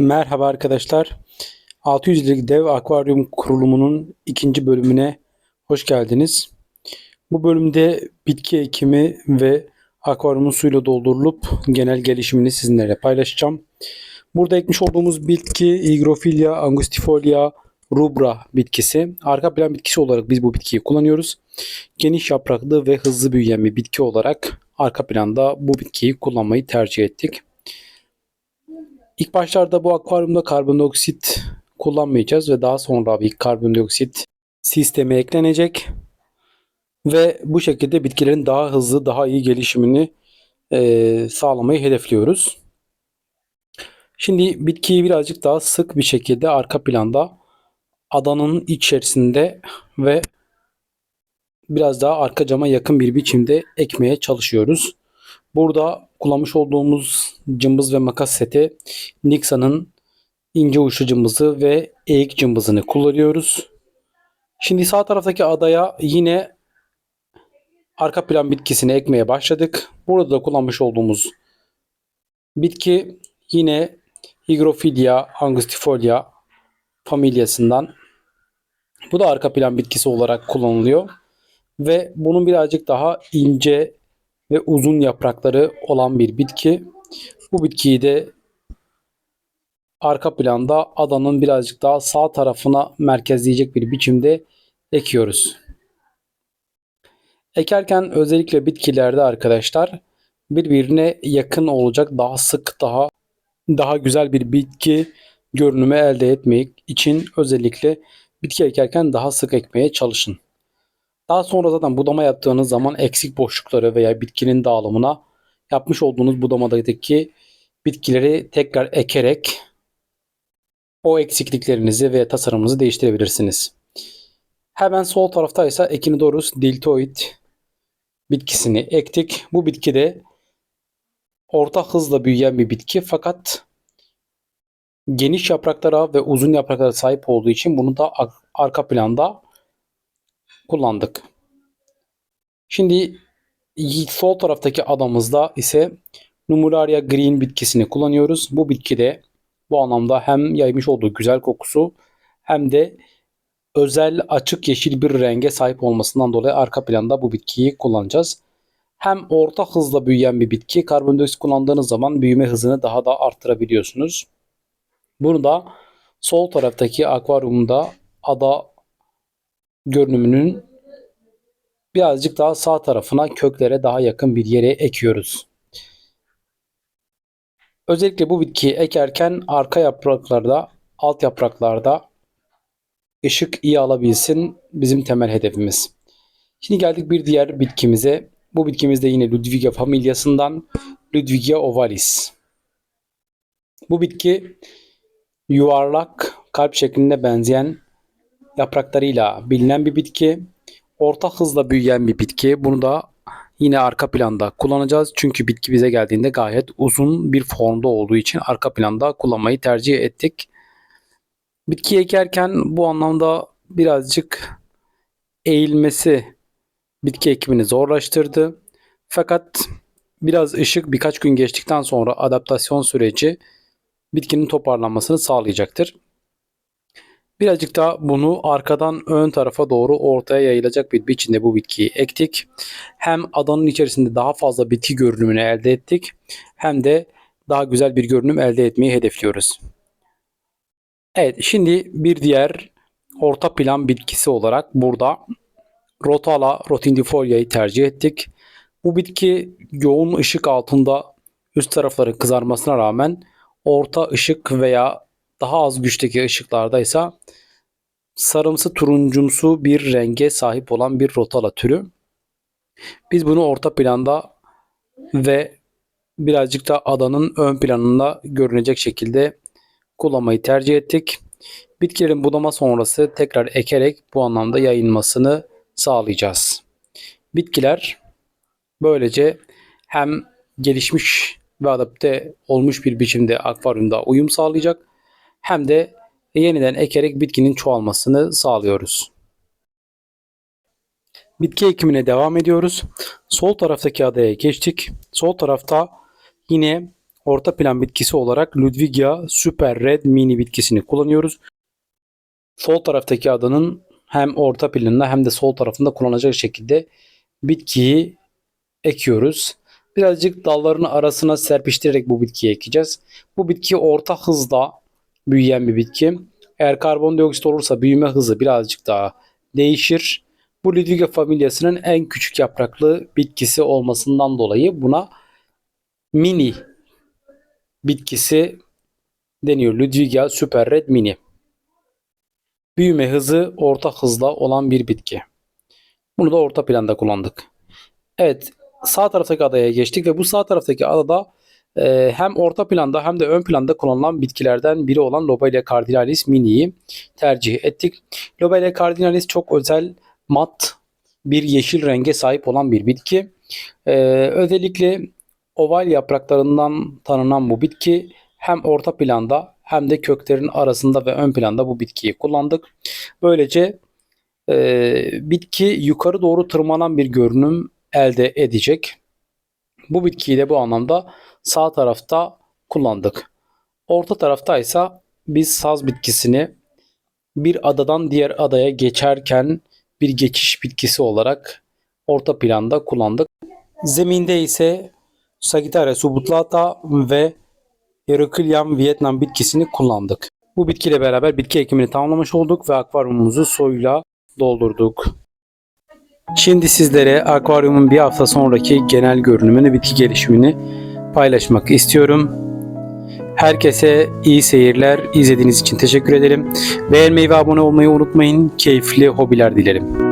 Merhaba arkadaşlar. 600'lik dev akvaryum kurulumunun ikinci bölümüne hoş geldiniz. Bu bölümde bitki ekimi ve akvaryumun suyla doldurulup genel gelişimini sizinle paylaşacağım. Burada ekmiş olduğumuz bitki Hygrophila angustifolia rubra bitkisi. Arka plan bitkisi olarak biz bu bitkiyi kullanıyoruz. Geniş yapraklı ve hızlı büyüyen bir bitki olarak arka planda bu bitkiyi kullanmayı tercih ettik. İlk başlarda bu akvaryumda karbondioksit kullanmayacağız ve daha sonra bir karbondioksit sistemi eklenecek ve bu şekilde bitkilerin daha hızlı, daha iyi gelişimini eee, sağlamayı hedefliyoruz. Şimdi bitkiyi birazcık daha sık bir şekilde arka planda adanın içerisinde ve biraz daha arka cama yakın bir biçimde ekmeye çalışıyoruz. Burada kullanmış olduğumuz cımbız ve makas seti Nixa'nın ince uçlu cımbızı ve eğik cımbızını kullanıyoruz. Şimdi sağ taraftaki adaya yine arka plan bitkisini ekmeye başladık. Burada da kullanmış olduğumuz bitki yine Hygrophila angustifolia familyasından. Bu da arka plan bitkisi olarak kullanılıyor. Ve bunun birazcık daha ince ve uzun yaprakları olan bir bitki. Bu bitkiyi de arka planda adanın birazcık daha sağ tarafına merkezleyecek bir biçimde ekiyoruz. Ekerken özellikle bitkilerde arkadaşlar birbirine yakın olacak daha sık daha daha güzel bir bitki görünümü elde etmek için özellikle bitki ekerken daha sık ekmeye çalışın. Daha sonra zaten budama yaptığınız zaman eksik boşlukları veya bitkinin dağılımına yapmış olduğunuz budamadaki bitkileri tekrar ekerek o eksikliklerinizi ve tasarımınızı değiştirebilirsiniz. Hemen sol tarafta ise Echinodorus deltoid bitkisini ektik. Bu bitki de orta hızla büyüyen bir bitki fakat geniş yapraklara ve uzun yapraklara sahip olduğu için bunu da arka planda kullandık. Şimdi sol taraftaki adamızda ise Numularia green bitkisini kullanıyoruz. Bu bitki de bu anlamda hem yaymış olduğu güzel kokusu hem de özel açık yeşil bir renge sahip olmasından dolayı arka planda bu bitkiyi kullanacağız. Hem orta hızla büyüyen bir bitki karbondioksit kullandığınız zaman büyüme hızını daha da arttırabiliyorsunuz. Bunu da sol taraftaki akvaryumda ada görünümünün birazcık daha sağ tarafına köklere daha yakın bir yere ekiyoruz. Özellikle bu bitkiyi ekerken arka yapraklarda, alt yapraklarda ışık iyi alabilsin bizim temel hedefimiz. Şimdi geldik bir diğer bitkimize. Bu bitkimiz de yine Ludwigia familyasından Ludwigia ovalis. Bu bitki yuvarlak kalp şeklinde benzeyen yapraklarıyla bilinen bir bitki. Orta hızla büyüyen bir bitki. Bunu da yine arka planda kullanacağız. Çünkü bitki bize geldiğinde gayet uzun bir formda olduğu için arka planda kullanmayı tercih ettik. Bitki ekerken bu anlamda birazcık eğilmesi bitki ekimini zorlaştırdı. Fakat biraz ışık birkaç gün geçtikten sonra adaptasyon süreci bitkinin toparlanmasını sağlayacaktır. Birazcık da bunu arkadan ön tarafa doğru ortaya yayılacak bir biçimde bu bitkiyi ektik. Hem adanın içerisinde daha fazla bitki görünümünü elde ettik hem de daha güzel bir görünüm elde etmeyi hedefliyoruz. Evet şimdi bir diğer orta plan bitkisi olarak burada Rotala rotindifolia'yı tercih ettik. Bu bitki yoğun ışık altında üst tarafları kızarmasına rağmen orta ışık veya daha az güçteki ışıklarda ise sarımsı turuncumsu bir renge sahip olan bir rotala türü. Biz bunu orta planda ve birazcık da adanın ön planında görünecek şekilde kullanmayı tercih ettik. Bitkilerin budama sonrası tekrar ekerek bu anlamda yayılmasını sağlayacağız. Bitkiler böylece hem gelişmiş ve adapte olmuş bir biçimde akvaryumda uyum sağlayacak hem de yeniden ekerek bitkinin çoğalmasını sağlıyoruz. Bitki ekimine devam ediyoruz. Sol taraftaki adaya geçtik. Sol tarafta yine orta plan bitkisi olarak Ludwigia Super Red Mini bitkisini kullanıyoruz. Sol taraftaki adanın hem orta planında hem de sol tarafında kullanacak şekilde bitkiyi ekiyoruz. Birazcık dallarını arasına serpiştirerek bu bitkiyi ekeceğiz. Bu bitki orta hızla büyüyen bir bitki. Eğer karbondioksit olursa büyüme hızı birazcık daha değişir. Bu Ludwigia familyasının en küçük yapraklı bitkisi olmasından dolayı buna mini bitkisi deniyor. Ludwigia Super Red Mini. Büyüme hızı orta hızla olan bir bitki. Bunu da orta planda kullandık. Evet sağ taraftaki adaya geçtik ve bu sağ taraftaki adada e, hem orta planda hem de ön planda kullanılan bitkilerden biri olan Lobelia cardinalis mini'yi tercih ettik. Lobelia cardinalis çok özel mat bir yeşil renge sahip olan bir bitki. E, özellikle oval yapraklarından tanınan bu bitki hem orta planda hem de köklerin arasında ve ön planda bu bitkiyi kullandık. Böylece e, bitki yukarı doğru tırmanan bir görünüm elde edecek. Bu bitkiyi de bu anlamda sağ tarafta kullandık. Orta tarafta ise biz saz bitkisini bir adadan diğer adaya geçerken bir geçiş bitkisi olarak orta planda kullandık. Zeminde ise Sagittaria subulata ve Heracleum Vietnam bitkisini kullandık. Bu bitkiyle beraber bitki ekimini tamamlamış olduk ve akvaryumumuzu suyla doldurduk. Şimdi sizlere akvaryumun bir hafta sonraki genel görünümünü, bitki gelişimini paylaşmak istiyorum. Herkese iyi seyirler. İzlediğiniz için teşekkür ederim. Beğenmeyi ve abone olmayı unutmayın. Keyifli hobiler dilerim.